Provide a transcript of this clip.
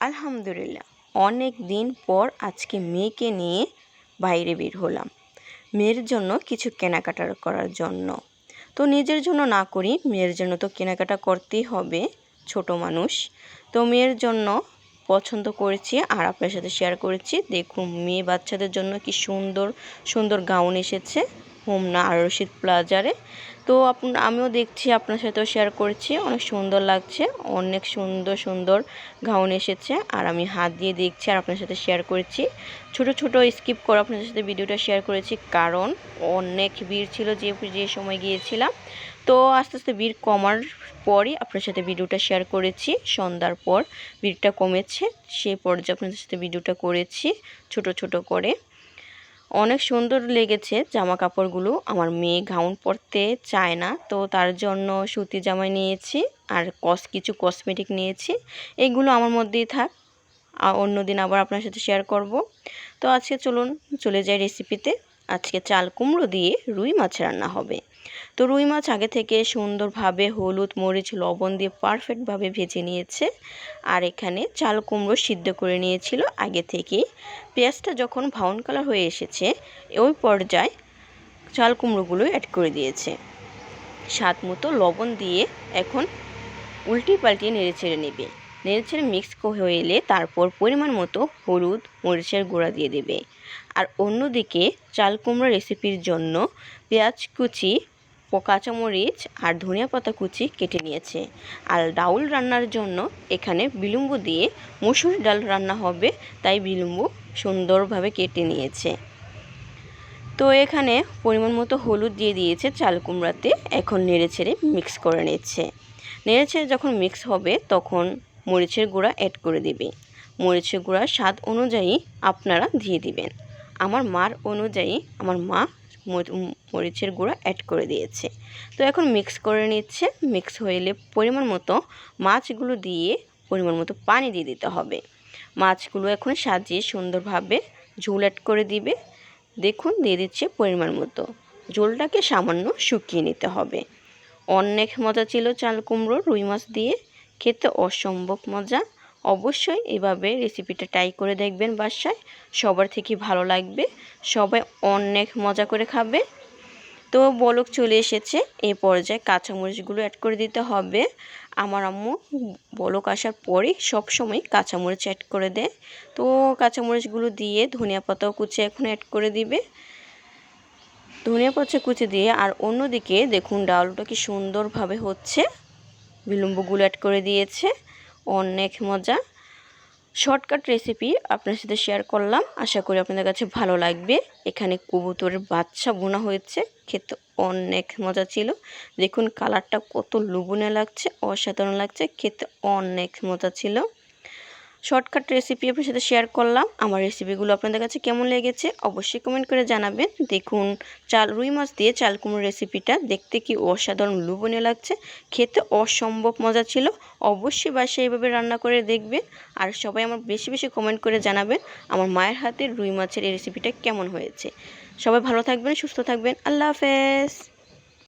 আলহামদুলিল্লাহ। অনেক দিন পর আজকে মেয়েকে নিয়ে বাইরে বের হলাম। মেয়ের জন্য কিছু কেনাকাটা করার জন্য। তো নিজের জন্য না করি, মেয়ের জন্য তো কেনাকাটা করতেই হবে, ছোট মানুষ। তো মেয়ের জন্য পছন্দ করেছি আর আপনার সাথে শেয়ার করেছি। দেখুন, মেয়ে বাচ্চাদের জন্য কি সুন্দর সুন্দর গাউন এসেছে। হোমনা আর রশিদ প্লাজারে। তো আমিও দেখছি আপনার সাথেও শেয়ার করছি। অনেক সুন্দর লাগছে, অনেক সুন্দর সুন্দর ঘাউন এসেছে। আর আমি হাত দিয়ে দেখছি আর আপনার সাথে শেয়ার করেছি। ছোট ছোট স্কিপ করে আপনাদের সাথে ভিডিওটা শেয়ার করেছি। কারণ অনেক ভিড় ছিল যে যে সময় গিয়েছিলাম। তো আস্তে আস্তে ভিড় কমার পরই আপনার সাথে ভিডিওটা শেয়ার করেছি। সন্ধ্যার পর ভিড়টা কমেছে সেই পর্যায়ে আপনাদের সাথে ভিডিওটা করেছি, ছোট ছোট করে। অনেক সুন্দর লেগেছে জামা কাপড়গুলো আমার মেয়ে গাউন পরতে চায় না, তো তার জন্য সুতি জামা নিয়েছি আর কস, কিছু কসমেটিক নিয়েছি। এগুলো আমার মধ্যেই থাক। অন্য দিন আবার আপনার সাথে শেয়ার করব। তো আজকে চলুন, চলে যাই রেসিপিতে আজকে চাল কুমড়ো দিয়ে রুই মাছ রান্না হবে। তো রুই মাছ আগে থেকে সুন্দরভাবে হলুদ, মরিচ, লবণ দিয়ে পারফেক্টভাবে ভেজে নিয়েছে। আর এখানে চাল কুমড়ো সিদ্ধ করে নিয়েছিল আগে থেকেই। পেঁয়াজটা যখন ভাউন কালার হয়ে এসেছে, ওই পর্যায়ে চাল কুমড়োগুলো অ্যাড করে দিয়েছে। স্বাদ মতো লবণ দিয়ে এখন উল্টি পাল্টিয়ে নেড়ে ছেড়ে নেবে। নেড়ে ছেড়ে মিক্স হয়ে এলে তারপর পরিমাণ মতো হলুদ, মরিচের গুঁড়া দিয়ে দেবে। আর অন্যদিকে চাল কুমড়া রেসিপির জন্য পেঁয়াজ কুচি কাঁচামরিচ আর ধনিয়া পাতা কুচি কেটে নিয়েছে। আর ডাউল রান্নার জন্য এখানে বিলম্ব দিয়ে মুসুর ডাল রান্না হবে, তাই বিলম্ব সুন্দরভাবে কেটে নিয়েছে। তো এখানে পরিমাণ মতো হলুদ দিয়ে দিয়েছে চাল কুমড়াতে, এখন নেড়ে ছেড়ে মিক্স করে নিচ্ছে। নেড়ে ছেড়ে যখন মিক্স হবে, তখন মরিচের গুঁড়া অ্যাড করে দিবে। মরিচের গুঁড়া স্বাদ অনুযায়ী আপনারা দিয়ে দিবেন। আমার মার অনুযায়ী আমার মা মরিচের গুঁড়া অ্যাড করে দিয়েছে। তো এখন মিক্স করে নিচ্ছে। মিক্স হইলে পরিমাণ মতো মাছগুলো দিয়ে পরিমাণ মতো পানি দিয়ে দিতে হবে। মাছগুলো এখন সাজিয়ে সুন্দরভাবে ঝোল অ্যাড করে দিবে। দেখুন, দিয়ে দিচ্ছে পরিমাণ মতো। ঝোলটাকে সামান্য শুকিয়ে নিতে হবে। অনেক মজা ছিল চাল কুমড়ো রুই মাছ দিয়ে। খেতে অসম্ভব মজা। অবশ্যই এভাবে রেসিপিটা ট্রাই করে দেখবেন বাসায়। সবার থেকে ভালো লাগবে। সবাই অনেক মজা করে খাবে। তো বলক চলে এসেছে। এই পর্যায়ে কাঁচামরিচগুলো অ্যাড করে দিতে হবে। আমার আম্মু বলক আসার পরেই সবসময় কাঁচামরিচ অ্যাড করে দেয়। তো কাঁচামরিচগুলো দিয়ে ধনিয়া পাতাও কুচি এখন অ্যাড করে দিবে। ধনিয়া পাতা কুচি দিয়ে আর অন্যদিকে দেখুন ডালটা কি সুন্দরভাবে হচ্ছে। বিলম্বগুলো অ্যাড করে দিয়েছে। অনেক মজা। শর্টকাট রেসিপি আপনার সাথে শেয়ার করলাম। আশা করি আপনাদের কাছে ভালো লাগবে। এখানে কবুতরের বাচ্চা বোনা হয়েছে। খেতে অনেক মজা ছিল। দেখুন কালারটা কত লুবনে লাগছে, অসাধারণ লাগছে। খেতে অনেক মজা ছিল। শর্টকাট রেসিপি আপনার সাথে শেয়ার করলাম। আমার রেসিপিগুলো আপনাদের কাছে কেমন লেগেছে অবশ্যই কমেন্ট করে জানাবেন। দেখুন, চাল রুই মাছ দিয়ে চাল কুমড়ো রেসিপিটা দেখতে কি অসাধারণ লুবনে লাগছে। খেতে অসম্ভব মজা ছিল। অবশ্যই বাসায় এইভাবে রান্না করে দেখবেন। আর সবাই আমার বেশি বেশি কমেন্ট করে জানাবেন আমার মায়ের হাতের রুই মাছের এই রেসিপিটা কেমন হয়েছে। সবাই ভালো থাকবেন, সুস্থ থাকবেন। আল্লাহ হাফেজ।